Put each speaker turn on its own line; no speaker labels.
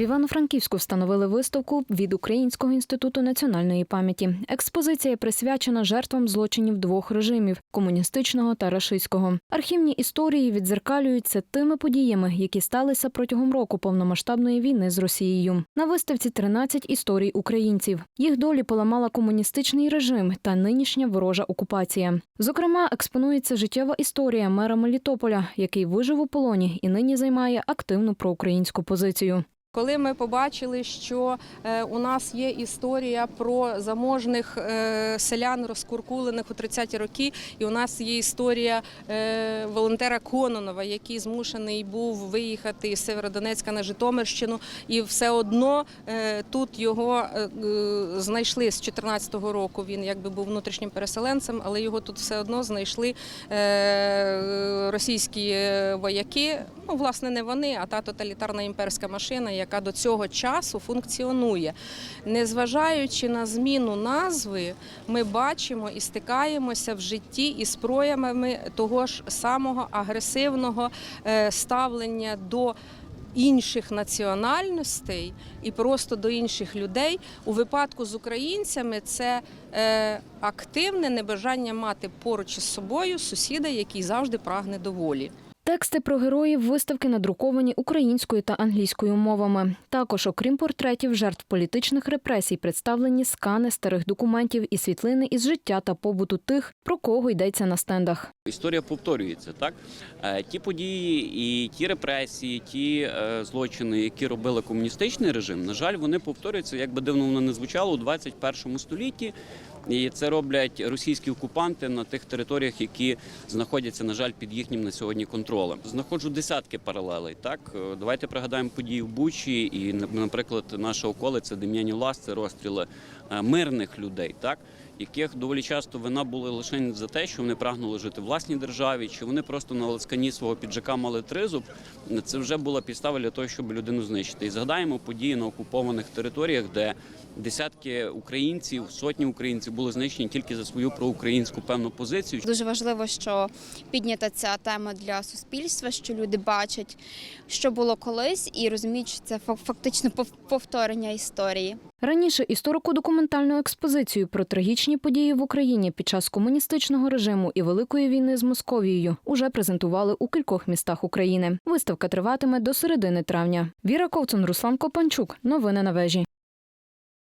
В Івано-Франківську встановили виставку від Українського інституту національної пам'яті. Експозиція присвячена жертвам злочинів двох режимів комуністичного та рашистського. Архівні історії відзеркалюються тими подіями, які сталися протягом року повномасштабної війни з Росією. На виставці 13 історій українців. Їх долі поламала комуністичний режим та нинішня ворожа окупація. Зокрема, експонується життєва історія мера Мелітополя, який вижив у полоні і нині займає активну проукраїнську позицію.
Коли ми побачили, що е, у нас є історія про заможних е, селян, розкуркулених у 30-ті роки, і у нас є історія е, волонтера Кононова, який змушений був виїхати із Северодонецька на Житомирщину, і все одно тут його знайшли з 14-го року. Він якби був внутрішнім переселенцем, але його тут все одно знайшли російські вояки. Ну, власне, не вони, а та тоталітарна імперська машина, яка до цього часу функціонує. Незважаючи на зміну назви, ми бачимо і стикаємося в житті із проявами того ж самого агресивного е, ставлення до. Інших національностей і просто до інших людей у випадку з українцями це е, активне небажання мати поруч із собою сусіда, який завжди прагне до волі.
Тексти про героїв виставки надруковані українською та англійською мовами. Також, окрім портретів жертв політичних репресій, представлені скани старих документів і світлини із життя та побуту тих, про кого йдеться на стендах.
Історія повторюється, так Е, ті події і ті репресії, ті е, злочини, які робили комуністичний режим, на жаль, вони повторюються, як би дивно воно не звучало у 21 столітті. І це роблять російські окупанти на тих територіях, які знаходяться, на жаль, під їхнім на сьогодні контролем. Знаходжу десятки паралелей. Так Е, давайте пригадаємо події в Бучі, і наприклад, наша околиця Дем'яні Лас це розстріли мирних людей, так яких доволі часто вина була лише за те, що вони прагнули жити в власній державі, чи вони просто на ласкані свого піджака мали тризуб. Це вже була підстава для того, щоб людину знищити. І згадаємо події на окупованих територіях, де десятки українців, сотні українців були знищені тільки за свою проукраїнську певну позицію.
Дуже важливо, що піднята ця тема для суспільства, що люди бачать, що було колись, і розуміють, що це фак- фактично пов- повторення історії.
Раніше історико-документальну експозицію про трагічні події в Україні під час комуністичного режиму і Великої війни з Московією уже презентували у кількох містах України. Виставка триватиме до середини травня. Віра Ковцун, Руслан Копанчук. Новини на вежі.